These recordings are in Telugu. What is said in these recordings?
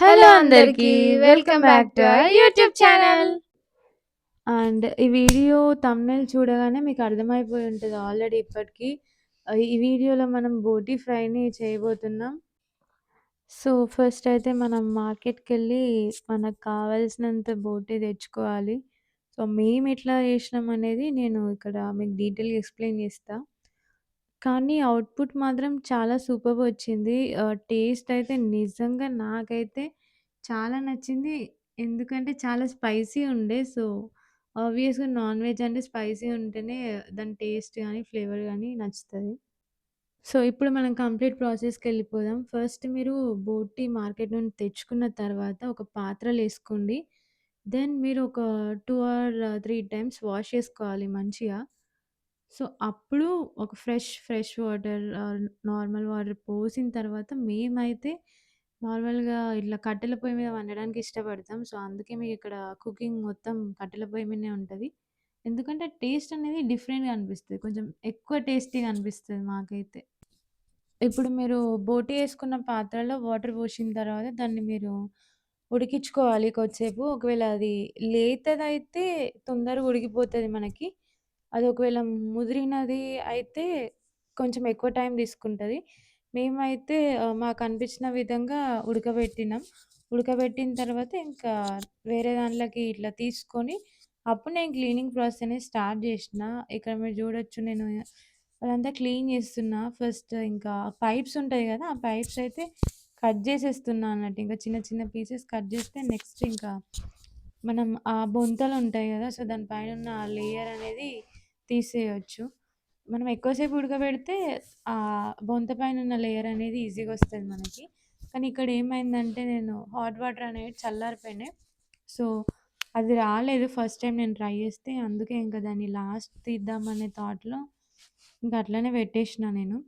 హలో అందరికీ welcome back to YouTube channel. And ఈ వీడియో థంబ్‌నెయిల్ చూడగానే మీకు అర్థమైపోయి ఉంటది ఆల్రెడీ ఇప్పటికి. ఈ వీడియోలో మనం బోటీ ఫ్రైని చేయబోతున్నాం. సో, ఫస్ట్ అయితే మనం మార్కెట్‌కెళ్ళి మనకు కావాల్సినంత బోటీ తెచ్చుకోవాలి. సో, మేము ఎట్లా చేసినాం అనేది నేను ఇక్కడ మీకు డీటెయిల్‌గా ఎక్స్‌ప్లెయిన్ చేస్తా. కానీ అవుట్‌పుట్ మాత్రం చాలా సూపర్బ్ వచ్చింది. ఆహ్, టేస్ట్ అయితే నిజంగా నాకైతే చాలా నచ్చింది. ఎందుకంటే చాలా స్పైసీ ఉండే. సో, ఆబ్వియస్‌గా నాన్ వెజ్ అంటే స్పైసీ ఉంటేనే దాని టేస్ట్ గాని, ఫ్లేవర్ గాని నచ్చుతది. సో, ఇప్పుడు మనం కంప్లీట్ ప్రాసెస్‌కెళ్ళిపోదాం. ఫస్ట్ మీరు బోటీ మార్కెట్ నుండి తెచ్చుకున్న తర్వాత ఒక పాత్రలు వేసుకోండి దెన్ మీరు ఒక 2 ఆర్ 3 టైమ్స్ వాష్ చేసుకోవాలి మంచిగా. సో, అప్పుడు ఒక fresh, fresh water or normal water పోసిన తర్వాత మేమైతే నార్మల్‌గా ఇట్లా కట్టెల పొయ్యి మీద వండడానికి ఇష్టపడతాం. సో, అందుకే మీకిక్కడ కుకింగ్ మొత్తం కట్టెల పొయ్యి మీదనే ఉంటది. ఎందుకంటే టేస్ట్ అనేది డిఫరెంట్‌గా అనిపిస్తది. కొంచెం ఎక్కువ టేస్టీగా అనిపిస్తది మాకైతే. ఇప్పుడు మీరు బోటి ఏసుకున్న పాత్రలో వాటర్ పోసిన తర్వాత దాన్ని మీరు ఉడికించుకోవాలి కొద్దిసేపు. ఒకవేళ అది లేతదైతే తొందరగా ఉడికిపోతది మనకి. అది ఒకవేళ ముదిరినది అయితే కొంచెం ఎక్కువ టైం తీసుకుంటుంది మేమైతే మాకు అనిపించిన విధంగా ఉడకబెట్టినాం. ఉడకబెట్టిన తర్వాత ఇంకా వేరే దాంట్లోకి ఇట్లా తీసుకొని అప్పుడు నేను క్లీనింగ్ ప్రాసెస్ అనేది స్టార్ట్ చేసిన ఇక్కడ మీరు చూడొచ్చు నేను అదంతా క్లీన్ చేస్తున్నా. ఫస్ట్ ఇంకా పైప్స్ ఉంటాయి కదా ఆ పైప్స్ అయితే కట్ చేసేస్తున్నా అన్నట్టు. ఇంకా చిన్న చిన్న పీసెస్ కట్ చేస్తే నెక్స్ట్ ఇంకా మనం ఆ బొంతలు ఉంటాయి కదా సో, దానిపైన ఉన్న ఆ లేయర్ అనేది తీసేయొచ్చు. మనం ఎక్కువసేపు ఉడకబెడితే ఆ బొంత పైనున్న లేయర్ అనేది ఈజీగా వస్తుంది మనకి. కానీ ఇక్కడ ఏమైందంటే నేను హాట్ వాటర్ అనేవి చల్లారిపోయినాయి. సో, అది రాలేదు ఫస్ట్ టైం నేను ట్రై చేస్తే. అందుకే ఇంకా దాన్ని లాస్ట్ తీద్దామనే థాట్‌లో ఇంకా అట్లనే పెట్టేసిన నేను.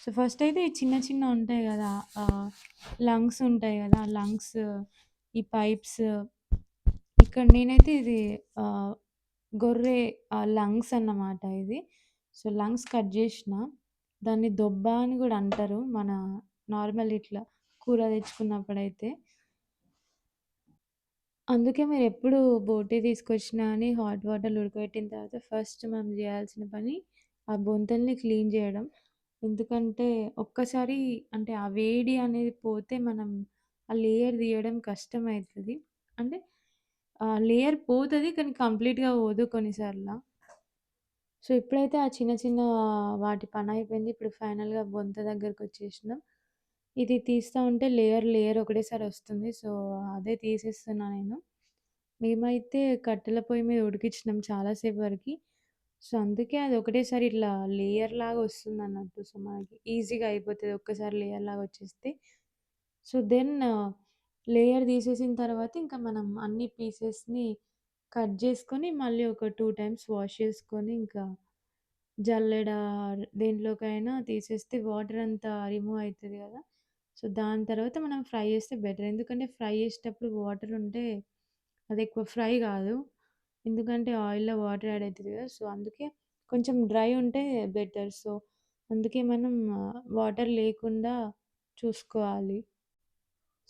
సో, ఫస్ట్ అయితే ఈ చిన్న చిన్నవి ఉంటాయి కదా లంగ్స్ ఉంటాయి కదా ఆ లంగ్స్, ఈ పైప్స్ ఇక్కడ నేనైతే ఇది గొర్రె ఆహ్, లంగ్స్ అన్నమాట ఇది. సో, లంగ్స్ కట్ చేషినా. దాన్ని దొబ్బ అని గూడా అంటారు. మన నార్మల్ ఇట్లా కూర తెచ్చుకున్నప్పుడైతే. అందుకే మీరెప్పుడు బోటీ తీసుకొచ్చినా అని హాట్ వాటర్‌లో ఉడకబెట్టిన తర్వాత ఫస్ట్ మనం జేయాల్సిన పని ఆ బొంతల్ని క్లీన్ జేయడం. ఎందుకంటే ఒక్కసారి అంటే ఆ వేడి అనేది పోతే మనం ఆ లేయర్ తీయడం కష్టమైతది. అంటే ఆ లేయర్ పోతది. కానీ కంప్లీట్‌గా పోదు కొన్నిసార్ల. సో, ఇప్పుడైతే ఆ చిన్న చిన్న వాటి పనయిపోయింది. ఇప్పుడు ఫైనల్‌గా బొంత దగ్గరకొచ్చేషినాం. ఇది తీస్తా ఉంటే లేయర్ లేయర్ ఒకటేసారి వస్తుంది. సో, అదే తీసేస్తున్నా నేను. మేమైతే కట్టెల పొయ్యి మీద ఉడికిచ్చినాం చాలా సేపు వరకి. సో, అందుకే అది ఒకటేసారి ఇట్లా లేయర్ లాగా వస్తుందన్నట్టు. సో, మనకి ఈజీగా అయిపోతది ఒక్కసారి లేయర్ లాగా వచ్చేస్తే. సో, దెన్ లేయర్ తీసేసిన తర్వాత ఇంకా మనం అన్ని పీసెస్‌ని కట్ చేసుకొని మళ్ళీ ఒక టూ టైమ్స్ వాష్ చేసుకొని ఇంకా జల్లెడ దేంట్లోకైనా తీసేస్తే వాటర్ అంతా రిమూవ్ అవుతుంది కదా సో, దాని తర్వాత మనం ఫ్రై చేస్తే బెటర్. ఎందుకంటే ఫ్రై చేసేటప్పుడు వాటర్ ఉంటే అది ఎక్కువ ఫ్రై కాదు ఎందుకంటే ఆయిల్‌లో వాటర్ యాడ్ అవుతుంది కదా సో, అందుకే కొంచెం డ్రై ఉంటే బెటర్. సో, అందుకే మనం వాటర్ లేకుండా చూసుకోవాలి.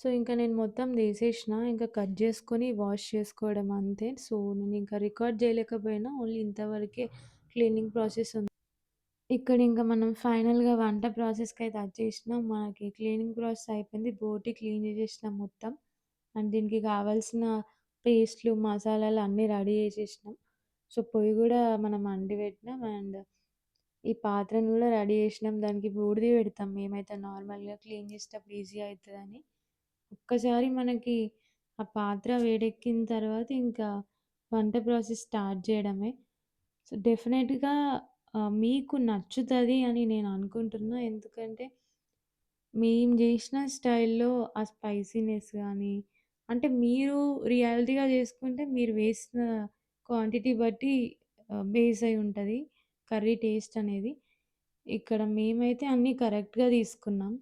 సో, ఇంకా నేను మొత్తం తీసేసిన ఇంకా కట్ చేసుకొని వాష్ చేసుకోవడం అంతే. సో, నేను ఇంకా రికార్డ్ చేయలేకపోయినా ఓన్లీ ఇంతవరకే క్లీనింగ్ ప్రాసెస్ ఉంది. ఇక్కడ ఇంకా మనం ఫైనల్‌గా వంట ప్రాసెస్కి అయితే వచ్చేసినాం మనకి క్లీనింగ్ ప్రాసెస్ అయిపోయింది. బోటి క్లీన్ చేసేసినాం మొత్తం. అండ్ దీనికి కావాల్సిన పేస్ట్లు మసాలాలు అన్నీ రెడీ చేసేసినాం సో, పొయ్యి కూడా మనం అండి పెట్టినాం. అండ్ ఈ పాత్రను కూడా రెడీ చేసినాం దానికి బూడిద పెడతాం మేమైతే నార్మల్‌గా క్లీన్ చేసేటప్పుడు ఈజీ అవుతుందని ఒక్కసారి మనకి ఆ పాత్ర వేడెక్కిన తర్వాత ఇంకా వంట ప్రాసెస్ స్టార్ట్ చేయడమే. సో, డెఫినెట్‌గా ఆహ్, మీకు నచ్చుతది అని నేను అనుకుంటున్నా. ఎందుకంటే మేము జేసిన స్టైల్‌లో ఆ స్పైసీనెస్ గానీ, అంటే మీరు రియాలిటీగా చేసుకుంటే మీరు వేసిన క్వాంటిటీ బట్టి ఆహ్, బేస్ అయి ఉంటది కర్రీ టేస్ట్ అనేది. ఇక్కడ మేమైతే అన్నీ కరెక్ట్‌గా తీసుకున్నాం.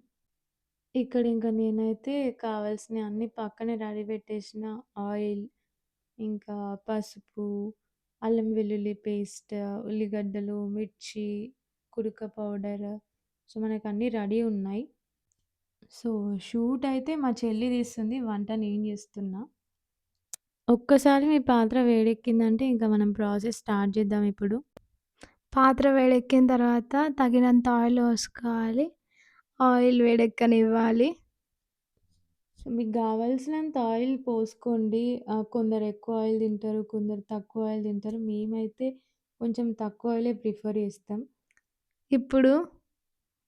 ఇక్కడ ఇంక నేనైతే కావాల్సినయి అన్నీ పక్కనే రెడీ పెట్టేసిన ఆయిల్, ఇంకా పసుపు, అల్లం వెల్లుల్లి పేస్ట్, ఉల్లిగడ్డలు, మిర్చి, కుడుక పౌడర్ సో, మనకన్నీ రెడీ ఉన్నాయి. సో, షూట్ అయితే మా చెల్లి తీస్తుంది. వంట నేను చేస్తున్నా. ఒక్కసారి మీ పాత్ర వేడెక్కిందంటే ఇంక మనం ప్రాసెస్ స్టార్ట్ చేద్దాం ఇప్పుడు. పాత్ర వేడెక్కిన తర్వాత తగినంత ఆయిల్ పోసుకోవాలి. ఆయిల్ వేడెక్కనివ్వాలి. సో, మీకు గావాల్సినంత ఆయిల్ పోసుకోండి. ఆహ్, కొందరు ఎక్కువ ఆయిల్ తింటారు. కొందరు తక్కువ ఆయిల్ తింటారు. మేమైతే కొంచెం తక్కువ ఆయిలే ప్రిఫర్ చేస్తాం. ఇప్పుడు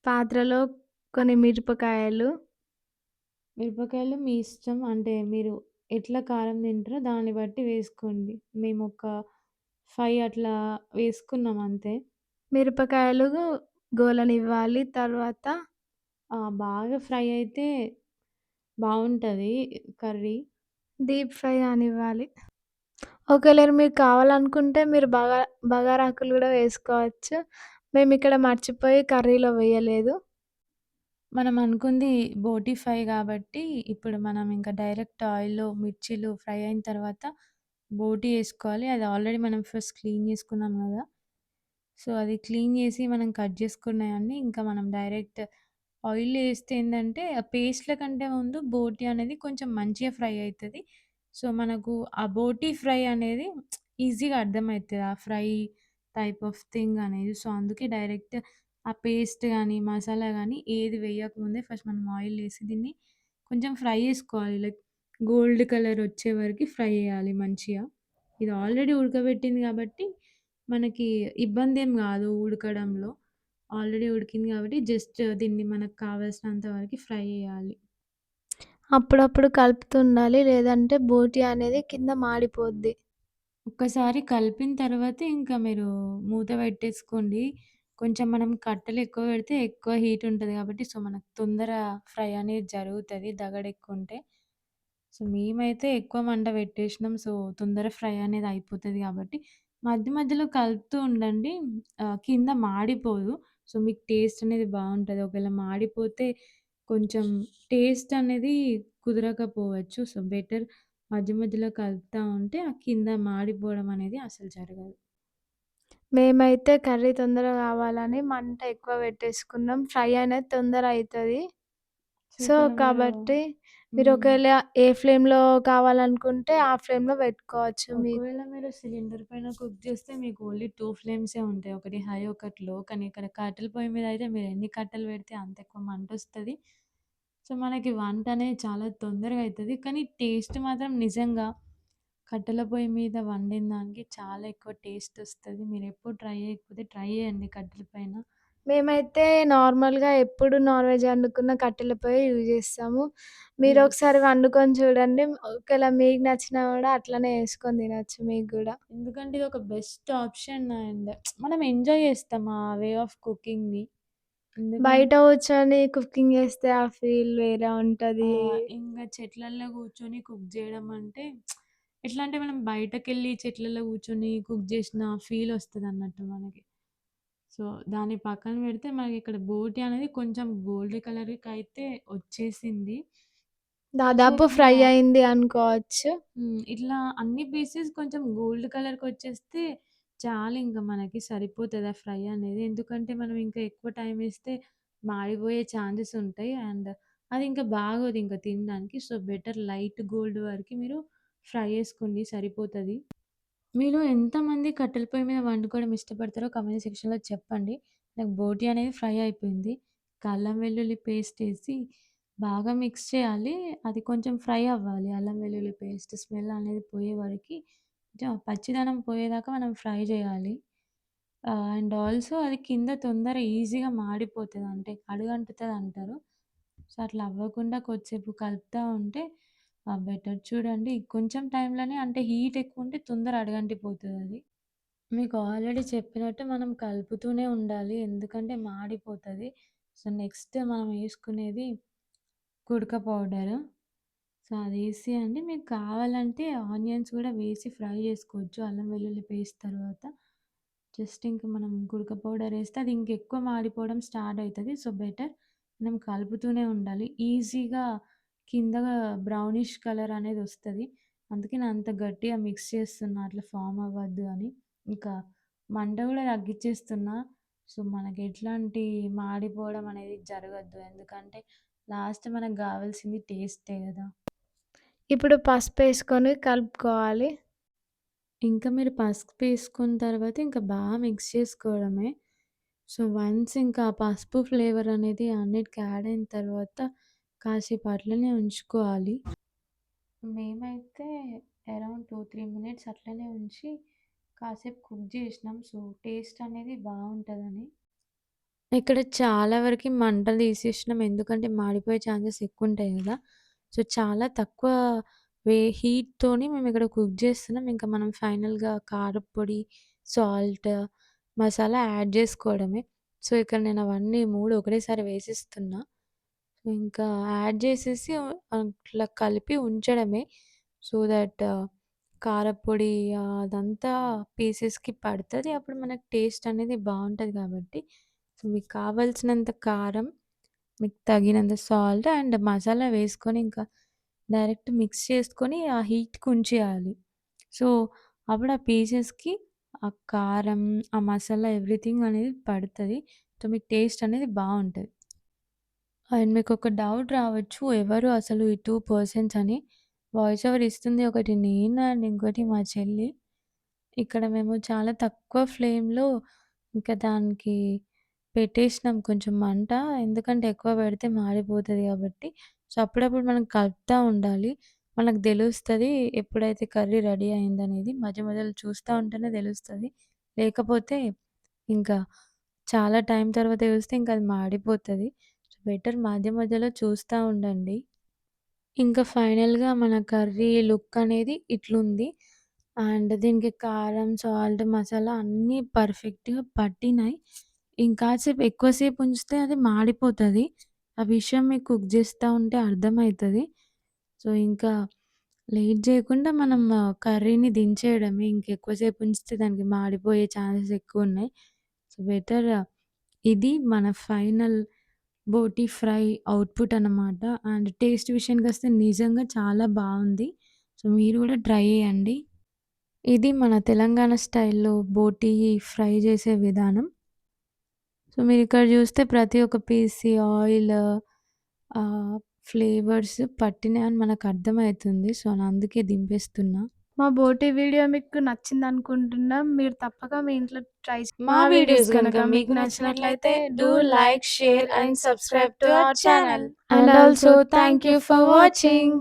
పాత్రలో కొన్ని మిరపకాయలు మిరపకాయలు మీ ఇష్టం. అంటే మీరు ఎట్లా కారం తింటారో దాన్ని బట్టి వేసుకోండి. మేమొక 5 అట్లా వేసుకున్నాం అంతే. మిరపకాయలు గోలనివ్వాలి. తర్వాత ఆ! బాగా ఫ్రై అయితే బావుంటది కర్రీ. Deep fry కానివ్వాలి. ఒకవేళ మీకు కావాలనుకుంటే మీరు బగా బగారాకులు కూడా వేసుకోవచ్చు. మేమిక్కడ మర్చిపోయి కర్రీలో వేయలేదు. మనం అనుకుంది బోటీ ఫ్రై గాబట్టి, ఇప్పుడు మనం ఇంకా డైరెక్ట్ ఆయిల్‌లో మిర్చీలు ఫ్రై అయిన తర్వాత బోటీ ఏసుకోవాలి. అది ఆల్రెడీ మనం ఫస్ట్ క్లీన్ చేసుకున్నాం గదా! సో, అది క్లీన్ చేసి మనం కట్ చేసుకున్నయన్నీ ఇంకా మనం డైరెక్ట్ ఆయిల్‌లో ఏస్తే ఏందంటే, ఆ పేస్ట్‌ల కంటే ముందు బోటీ అనేది కొంచెం మంచిగా ఫ్రై అయితది. సో, మనకు ఆ బోటీ ఫ్రై అనేది ఈజీగా అర్థమైతది. ఆ ఫ్రై టైప్ ఆఫ్ థింగ్ అనేది. సో, అందుకే డైరెక్ట్ ఆ పేస్ట్ కానీ మసాలా కానీ ఏది వేయకముందే ఫస్ట్ మనం ఆయిల్ ఏసి దీన్ని కొంచెం ఫ్రై చేసుకోవాలి. లైక్ గోల్డ్ కలర్ వచ్చే వరకి ఫ్రై చేయాలి మంచిగా. ఇది ఆల్రెడీ ఉడకబెట్టింది కాబట్టి మనకి ఇబ్బందేం గాదు ఉడకడంలో. ఆల్రెడీ ఉడికింది కాబట్టి జస్ట్ దీన్ని మనకు కావాల్సినంత వరకి ఫ్రై చేయాలి. అప్పుడప్పుడు కలుపుతుండాలి. లేదంటే బోటీ అనేది కింద మాడిపోద్ది. ఒక్కసారి కలిపిన తర్వాత ఇంకా మీరు మూత పెట్టేసుకోండి. కొంచెం మనం కట్టెలు ఎక్కువ పెడితే ఎక్కువ హీట్ ఉంటది కాబట్టి సో, మనకు తొందర ఫ్రై అనేది జరుగుతది దగడెక్కువుంటే. సో, మేమైతే ఎక్కువ మంట పెట్టేసినాం. సో, తొందర ఫ్రై అనేది అయిపోతది కాబట్టి మధ్య మధ్యలో కలుపుతూ ఉండండి. ఆహ్, కింద మాడిపోదు. సో, మీకు టేస్ట్ అనేది బావుంటది. ఒకవేళ మాడిపోతే కొంచెం టేస్ట్ అనేది కుదరకపోవచ్చు. సో, బెటర్ మధ్య మధ్యలో కలుపుతా ఉంటే ఆ కింద మాడిపోవడం అనేది అసలు జరగదు. మేమైతే కర్రీ తొందరగా కావాలని మంట ఎక్కువ పెట్టేసుకున్నాం. ఫ్రై అనేది తొందర అయితది. సో, మీరు కాబట్టి మీరు హ్మ్. ఒకవేళ ఏ ఫ్లేమ్‌లో కావాలనుకుంటే ఆ ఫ్లేమ్‌లో పెట్టుకోవచ్చు. మీ ఒకవేళ మీరు సిలిండర్ పైన కుక్ చేస్తే మీకు ఓన్లీ 2 ఫ్లేమ్సే ఉంటాయి. ఒకటి హై, ఒకటి లో. కానీ ఇక్కడ కట్టెల పొయ్యి మీద అయితే మీరు ఎన్ని కట్టెలు పెడితే అంత ఎక్కువ మంటొస్తది. సో, మనకి వంట అనేది చాలా తొందరగా అయితది. కానీ టేస్ట్ మాత్రం నిజంగా కట్టెల పొయ్యి మీద వండిన దానికి చాలా ఎక్కువ టేస్ట్ ఒస్తది. మీరెప్పుడు ట్రై చేయకపోతే ట్రై చేయండి కట్టెల పైన. మేమైతే నార్మల్‌గా ఎప్పుడు నాన్ వెజ్ వండుకున్న కట్టెల పొయ్యే యూజ్ చేస్తాము. మీరు. ఒకసారి వండుకొని చూడండి. ఒకవేళ మీకు నచ్చినా కూడా అట్లనే చేసుకొని తినొచ్చు మీకు గూడా. ఎందుకంటే ఇదొక బెస్ట్ ఆప్షన్ అండ్ మనం ఎంజాయ్ చేస్తాం ఆ వే ఆఫ్ కుకింగ్‌ని. బయట కూర్చొని కుకింగ్ చేస్తే ఆ ఫీల్ వేరే ఆ! ఉంటది. ఇంగ చెట్లల్లో కూర్చొని కుక్ జేయడం అంటే ఎట్లా అంటే మనం బయటకెళ్ళి చెట్లలో కూర్చొని కుక్ చేసిన ఫీల్ ఒస్తదన్నట్టు మనకి. సో, దాన్ని పక్కన పెడితే మనకిక్కడ బోటీ అనేది కొంచెం గోల్డ్ కలర్‌కయితే వచ్చేసింది. సో, దాదాపు ఫ్రై అయింది అనుకోవచ్చు. ఇట్లా అన్ని పీసెస్ కొంచెం గోల్డ్ కలర్‌కొచ్చేస్తే చాలింక మనకి సరిపోతది ఆ ఫ్రై అనేది. ఎందుకంటే మనం ఇంకా ఎక్కువ టైం ఏస్తే మాడిపోయే ఛాన్సెస్ ఉంటాయి. అండ్ అది ఇంకా బాగోదు ఇంక తినడానికి. సో, బెటర్ లైట్ గోల్డ్ వరకి మీరు ఫ్రై చేసుకోండి సరిపోతది. మీలో ఎంతమంది కట్టెల పొయ్యి మీద వండుకోవడం ఇష్టపడతారో కామెంట్ సెక్షన్‌లో చెప్పండి. నాకు బోటీ అనేది ఫ్రై అయిపోయింది. ఇక అల్లం వెల్లుల్లి పేస్ట్ ఏసి బాగా మిక్స్ చేయాలి. అది కొంచెం ఫ్రై అవ్వాలి. అల్లం వెల్లుల్లి పేస్ట్ స్మెల్ అనేది పోయే వరకి కొంచెం ఆ పచ్చిదనం పోయేదాకా మనం ఫ్రై చేయాలి. ఆహ్, అండ్ ఆల్సో అది కింద తొందర ఈజీగా మాడిపోతది. అంటే అడుగంటుతదంటారు. సో, అట్లా అవ్వకుండా కొద్దిసేపు కలుపుతా ఉంటే బెటర్. చూడండి కొంచెం టైంలోనే అంటే హీట్ ఎక్కువుంటే తొందర అడుగంటిపోతదది. మీకు ఆల్రెడీ చెప్పినట్టు మనం కలుపుతూనే ఉండాలి. ఎందుకంటే మాడిపోతది. సో, నెక్స్ట్ మనం ఏసుకునేది కుడక పౌడరు. సో, అదేసి అండి మీకు కావాలంటే ఆనియన్స్ కూడా వేసి ఫ్రై చేసుకోవచ్చు. అల్లం వెల్లుల్లి పేస్ట్ తర్వాత. జస్ట్ ఇంక మనం కుడక పౌడర్ వేస్తే అది ఇంకెక్కువ మాడిపోవడం స్టార్ట్ అయితది. సో, బెటర్ మనం కలుపుతూనే ఉండాలి. ఈజీగా కింద బ్రౌనిష్ కలర్ అనేది ఒస్తది. అందుకే నేను అంత గట్టిగా మిక్స్ చేస్తున్నా అట్లా ఫార్మ్ అవ్వద్దు అని. ఇంకా మంట కూడా తగ్గిచ్చేస్తున్నా. సో, మనకి ఎట్లాంటి మాడిపోవడం అనేది జరగద్దు. ఎందుకంటే లాస్ట్ మనకు గావాల్సింది టేస్టే గదా! ఇప్పుడు పసుపేసుకొని కలుపుకోవాలి. ఇంకా మీరు పసుపేసుకున్న తర్వాత ఇంకా బాగా మిక్స్ చేసుకోవడమే. సో, వన్స్ ఇంకా పసుపు ఫ్లేవర్ అనేది అన్నిటికి యాడ్ అయిన తర్వాత కాసేపు అట్లనే ఉంచుకోవాలి. మేమైతే అరౌండ్ 2, 3 మినిట్స్ అట్లనే ఉంచి కాసేపు కుక్ జేసినాం. సో, టేస్ట్ అనేది బావుంటదని. ఇక్కడ చాలా వరకి మంటలు తీసేసినాం. ఎందుకంటే మాడిపోయే ఛాన్సెస్ ఎక్కువుంటాయి గదా! సో, చాలా తక్కువ వే హీట్‌తోని మేమిక్కడ కుక్ జేస్తున్నాం. ఇంకా మనం ఫైనల్‌గా కారప్పొడి, సాల్ట్, మసాలా యాడ్ జేసుకోవడమే. సో, ఇక్కడ నేను అవన్నీ 3 ఒకటేసారి వేసేస్తున్నా. ఇంకా యాడ్ చేసేసి అట్లా కలిపి ఉంచడమే. సో దట్ కారప్పొడి అదంతా పీసెస్‌కి పడతది. అప్పుడు మనకు టేస్ట్ అనేది బావుంటది కాబట్టి, సో, మీకు కావాల్సినంత కారం, మీకు తగినంత సాల్ట్ అండ్ మసాలా వేసుకొని ఇంకా డైరెక్ట్ మిక్స్ చేసుకొని ఆ హీట్‌కి ఉంచేయాలి. సో, అప్పుడు ఆ పీసెస్‌కి ఆ కారం, ఆ మసాలా ఎవ్రీథింగ్ అనేది పడతది. సో, మీకు టేస్ట్ అనేది బావుంటది. అండ్ మీకొక డౌట్ రావచ్చు. ఎవరు అసలు ఈ 2 పర్సన్స్ అని. వాయిస్ ఓవర్ ఇస్తుంది ఒకటి నేను అండ్ ఇంకోటి మా చెల్లి. ఇక్కడ మేము చాలా తక్కువ ఫ్లేమ్‌లో ఇంకా దానికి పెట్టేసినాం కొంచెం మంట. ఎందుకంటే ఎక్కువ పెడితే మాడిపోతది కాబట్టి. సో, అప్పుడప్పుడు మనం కలుపుతా ఉండాలి. మనకు తెలుస్తది ఎప్పుడైతే కర్రీ రెడీ అయిందనేది. మధ్య మధ్యలో చూస్తా ఉంటేనే తెలుస్తది. లేకపోతే ఇంకా చాలా టైం తర్వాత చూస్తే ఇంకా అది మాడిపోతది. బెటర్ మధ్య మధ్యలో చూస్తా ఉండండి. ఇంకా ఫైనల్‌గా మన కర్రీ లుక్ అనేది ఇట్లుంది. అండ్ దీనికి కారం, సాల్ట్, మసాలా అన్నీ పర్ఫెక్ట్‌గా పట్టినాయి. ఇంకాసేపు ఎక్కువ సేపు ఉంచితే అది మాడిపోతది. ఆ విషయం మీకు కుక్ చేస్తా ఉంటే అర్థమైతది. సో, ఇంకా లేట్ చేయకుండా మనం కర్రీని దించేయడమే. ఇంకెక్కువ సేపు ఉంచితే దానికి మాడిపోయే ఛాన్సెస్ ఎక్కువున్నాయి. సో, బెటర్ ఇది మన ఫైనల్ బోటీ ఫ్రై అవుట్‌పుట్ అన్నమాట. అండ్ టేస్ట్ విషయానికొస్తే నిజంగా చాలా బావుంది. సో, మీరు కూడా ట్రై చేయండి. ఇది మన తెలంగాణ స్టైల్‌లో బోటీ ఫ్రై చేసే విధానం. సో, మీరిక్కడ చూస్తే ప్రతి ఒక్క పీస్‌కి ఆయిల్ ఆహ్, ఫ్లేవర్స్ పట్టినాయని మనకు అర్థమవుతుంది సో, అందుకే దింపేస్తున్నా. మా బోటీ వీడియో మీకు నచ్చిందనుకుంటున్నాం. మీరు తప్పక మీ ఇంట్లో ట్రై మా వీడియోస్ గనుక మీకు నచ్చినట్లయితే do like, share and subscribe to our channel. And also thank you for watching.